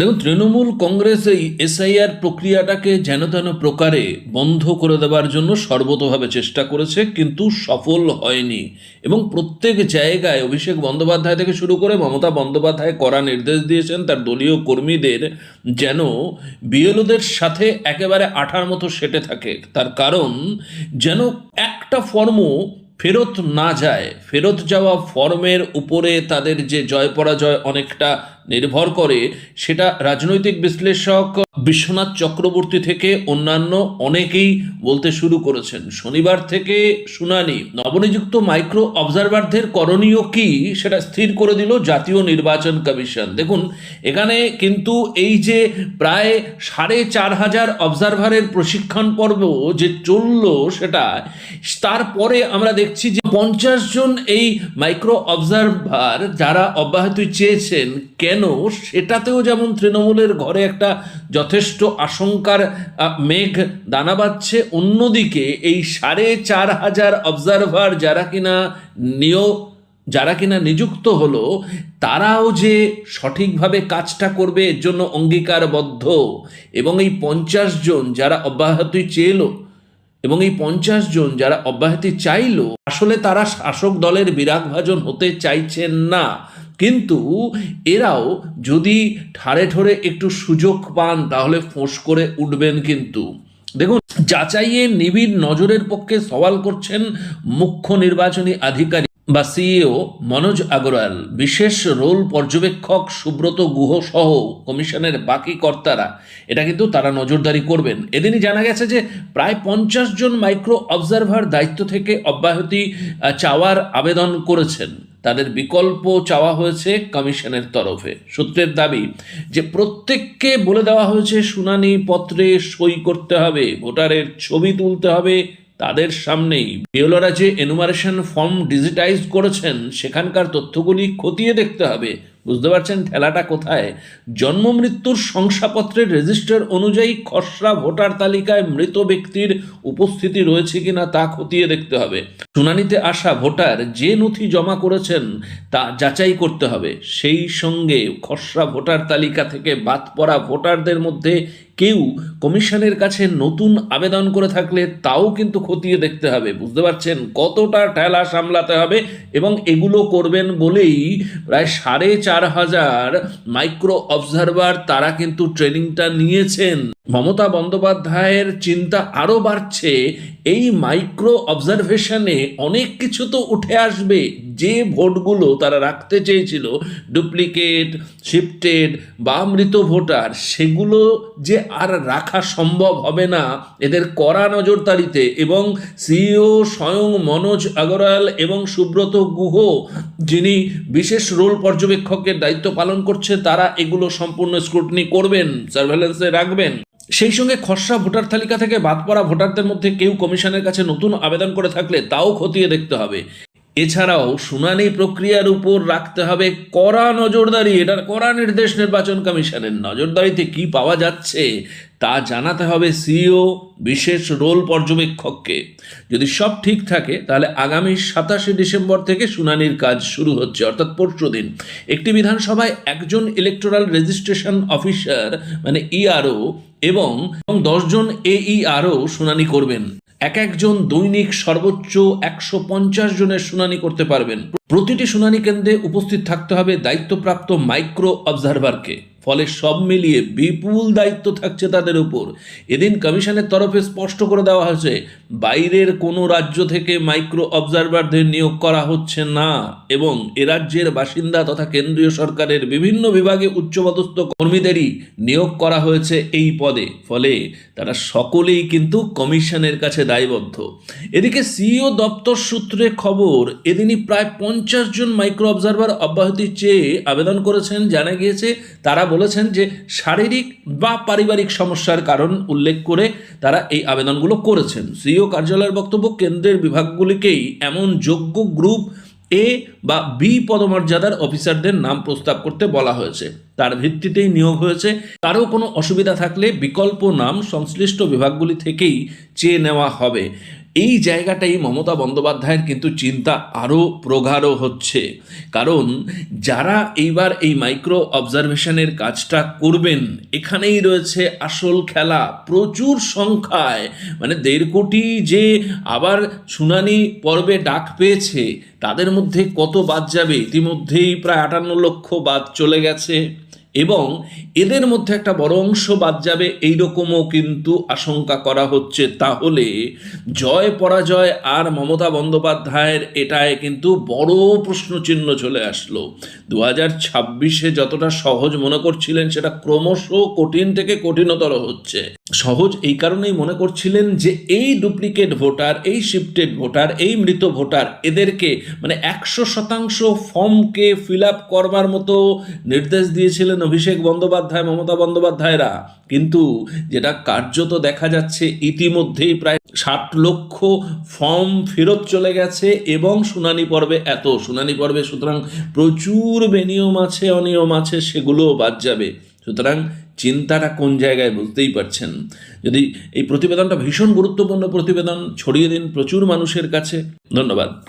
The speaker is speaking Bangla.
দেখুন, তৃণমূল কংগ্রেস এই এসআইআর প্রক্রিয়াটাকে যেন তেন প্রকারে বন্ধ করে দেওয়ার জন্য সর্বতভাবে চেষ্টা করেছে, কিন্তু সফল হয়নি। এবং প্রত্যেক জায়গায় অভিষেক বন্দ্যোপাধ্যায় থেকে শুরু করে মমতা বন্দ্যোপাধ্যায় করা নির্দেশ দিয়েছেন, তার দলীয় কর্মীদের যেন বিএলওদের সাথে একেবারে আঠার মতো সেটে থাকে। তার কারণ, যেন একটা ফর্মও ফেরত না যায়। ফেরত যাওয়া ফর্মের উপরে তাদের যে জয় পরাজয় অনেকটা নির্ভর করে, সেটা রাজনৈতিক বিশ্লেষক বিশ্বনাথ চক্রবর্তী থেকে অন্যান্য অনেকেই বলতে শুরু করেছেন। শনিবার থেকে শুনানি। নবনিযুক্ত মাইক্রো অবজারভারদের করণীয় কি সেটা স্থির করে দিল জাতীয় নির্বাচন কমিশন। দেখুন, এখানে কিন্তু এই যে প্রায় সাড়ে চার হাজার অবজারভারের প্রশিক্ষণ পর্ব যে চলল সেটা, তারপরে আমরা দেখছি যে পঞ্চাশ জন এই মাইক্রো অবজারভার যারা অব্যাহতি চেয়েছেন কেন? সেটাতেও যেমন তৃণমূলের ঘরে একটা যথেষ্ট আশঙ্কার মেঘ দানা বাঁধছে, অন্যদিকে এই সাড়ে চার হাজার অবজারভার যারা কিনা নিয়োগ যারা কিনা নিযুক্ত হলো, তারাও যে সঠিকভাবে কাজটা করবে এর জন্য অঙ্গীকারবদ্ধ। এবং এই পঞ্চাশ জন যারা অব্যাহতি চেয়েলো এবং এই পঞ্চাশ জন যারা অব্যাহতি চাইল, আসলে তারা শাসক দলের বিরাগ ভাজন হতে চাইছেন না। কিন্তু এরাও যদি ঠারে ঠোরে একটু সুযোগ পান, তাহলে ফোঁস করে উঠবেন কিন্তু। দেখুন, যাচাইয়ে নিবিড় নজরের পক্ষে সওয়াল করছেন মুখ্য নির্বাচনী আধিকারিক। বা সিইও মনোজ আগরওয়াল, বিশেষ রোল পর্যবেক্ষক সুব্রত গুহ সহ কমিশনের বাকি কর্তারা, এটা কিন্তু তারা নজরদারি করবেন। এদিনই জানা গেছে যে প্রায় পঞ্চাশ জন মাইক্রো অবজারভার দায়িত্ব থেকে অব্যাহতি চাওয়ার আবেদন করেছেন। তাদের বিকল্প চাওয়া হয়েছে কমিশনের তরফে। সূত্রের দাবি যে প্রত্যেককে বলে দেওয়া হয়েছে, শুনানি পত্রে সই করতে হবে, ভোটারের ছবি তুলতে হবে তাদের সামনেই বিওলরা যে এনুমারেশন ফর্ম ডিজিটাইজ করেছেন, সেখানকার তথ্যগুলি খতিয়ে দেখতে হবে। বুঝতে পারছেন ঠেলাটা কোথায়? জন্ম মৃত্যুর শংসাপত্রের রেজিস্টার অনুযায়ী খসড়া ভোটার তালিকায় মৃত ব্যক্তির উপস্থিতি রয়েছে কিনা তা খতিয়ে দেখতে হবে। শুনানিতে আসা ভোটার যে নথি জমা করেছেন, তা যাচাই করতে হবে। সেই সঙ্গে খসড়া ভোটার তালিকা থেকে বাদ পড়া ভোটারদের মধ্যে কেউ কমিশনের কাছে নতুন আবেদন করে থাকলে তাও কিন্তু খতিয়ে দেখতে হবে। বুঝতে পারছেন? কতটা ঠেলা সামলাতে হবে এবং এগুলো করবেন বলেই প্রায় সাড়ে চার হাজার মাইক্রো অবজারভার তারা কিন্তু ট্রেনিংটা নিয়েছেন। মমতা বন্দ্যোপাধ্যায়ের চিন্তা আরও বাড়ছে। এই মাইক্রো অবজারভেশনে অনেক কিছু তো উঠে আসবে। যে ভোটগুলো তারা রাখতে চেয়েছিল ডুপ্লিকেট শিফটেড বা মৃত ভোটার, সেগুলো যে আর রাখা সম্ভব হবে না, এদের কড়া নজরদারিতে এবং সিইও স্বয়ং মনোজ আগরওয়াল এবং সুব্রত গুহ, যিনি বিশেষ রোল পর্যবেক্ষকের দায়িত্ব পালন করছে, তারা এগুলো সম্পূর্ণ স্ক্রুটনি করবেন সার্ভেলেন্সে রাখবেন। সেই সঙ্গে খসড়া ভোটার তালিকা থেকে বাদ পড়া ভোটারদের মধ্যে কেউ কমিশনের কাছে নতুন আবেদন করে থাকলে তাও খতিয়ে দেখতে হবে। এছাড়াও শুনানি প্রক্রিয়ার উপর রাখতে হবে কড়া নজরদারি। এটার কড়া নির্দেশ নির্বাচন কমিশনের। নজরদারিতে কি পাওয়া যাচ্ছে তা জানাতে হবে সিইও, বিশেষ রোল পর্যবেক্ষককে। যদি সব ঠিক থাকে, তাহলে আগামী সাতাশে ডিসেম্বর থেকে শুনানির কাজ শুরু হচ্ছে। অর্থাৎ পরশু দিন। একটি বিধানসভায় একজন ইলেকটোরাল রেজিস্ট্রেশন অফিসার মানে ইআরও এবং এবং দশজন এইআরও শুনানি করবেন। এক একজন দৈনিক সর্বোচ্চ একশো পঞ্চাশ জনের শুনানি করতে পারবেন। প্রতিটি শুনানি কেন্দ্রে উপস্থিত থাকতে হবে দায়িত্বপ্রাপ্ত মাইক্রো অবজারভারকে। ফলে সব মিলিয়ে বিপুল দায়িত্ব থাকছে তাদের উপর। এদিন কমিশনের তরফে স্পষ্ট করে দেওয়া হয়েছে, বাইরের কোনো রাজ্য থেকে মাইক্রো অবজারভারদের নিয়োগ করা হচ্ছে না এবং এ রাজ্যের বাসিন্দা তথা কেন্দ্রীয় সরকারের বিভিন্ন বিভাগে উচ্চপদস্থ কর্মীদেরই নিয়োগ করা হয়েছে এই পদে। ফলে তারা সকলেই কিন্তু কমিশনের কাছে দায়বদ্ধ। এদিকে সিইও দপ্তর সূত্রে খবর, এদিনই প্রায় পঞ্চাশ জন মাইক্রো অবজারভার অব্যাহতি চেয়ে আবেদন করেছেন। জানা গিয়েছে, তারা বলেছেন যে শারীরিক বা পারিবারিক সমস্যার কারণ উল্লেখ করে তারা এই আবেদনগুলো করেছেন। সিইও কার্যালয়ের বক্তব্য, কেন্দ্রের বিভাগগুলিকেই এমন যোগ্য গ্রুপ এ বা বি পদমর্যাদার অফিসারদের নাম প্রস্তাব করতে বলা হয়েছে। তার ভিত্তিতেই নিয়োগ হয়েছে। কারও কোনো অসুবিধা থাকলে বিকল্প নাম সংশ্লিষ্ট বিভাগগুলি থেকেই চেয়ে নেওয়া হবে। এই জায়গাটাই মমতা বন্দ্যোপাধ্যায়ের কিন্তু চিন্তা আরও প্রগাঢ় হচ্ছে। কারণ যারা এইবার এই মাইক্রো অবজারভেশনের কাজটা করবেন, এখানেই রয়েছে আসল খেলা, প্রচুর সংখ্যায় মানে দেড় কোটি যে আবার শুনানি পর্বে ডাক পেয়েছে, তাদের মধ্যে কত বাদ যাবে? ইতিমধ্যেই প্রায় আটান্ন লক্ষ বাদ চলে গেছে। এবং এদের মধ্যে একটা বড় অংশ বাদ যাবে, এইরকমও কিন্তু আশঙ্কা করা হচ্ছে। তাহলে জয় পরাজয় আর মমতা বন্দ্যোপাধ্যায়ের এটায় কিন্তু বড় প্রশ্নচিহ্ন চলে আসলো। দু হাজার ছাব্বিশে যতটা সহজ মনে করছিলেন, সেটা ক্রমশ কঠিন থেকে কঠিনতর হচ্ছে। সহজ এই কারণেই মনে করছিলেন যে এই ডুপ্লিকেট ভোটার এই শিফটেড ভোটার এই মৃত ভোটার এদেরকে মানে একশো শতাংশ ফর্মকে ফিল আপ করবার মতো নির্দেশ দিয়েছিলেন অভিষেক বন্দ্যোপাধ্যায়, মমতা বন্দ্যোপাধ্যায়রা। কিন্তু যেটা কার্যত দেখা যাচ্ছে, ইতিমধ্যেই প্রায় ষাট লক্ষ ফর্ম ফেরত চলে গেছে এবং শুনানি পর্বে এত, শুনানি পর্বে সুতরাং প্রচুর বেনিয়ম আছে, অনিয়ম আছে, সেগুলোও বাদ যাবে। সুতরাং চিন্তাটা কোন জায়গায় বুঝতেই পারছেন? যদি এই প্রতিবেদনটা ভীষণ গুরুত্বপূর্ণ প্রতিবেদন, ছড়িয়ে দিন প্রচুর মানুষের কাছে। ধন্যবাদ।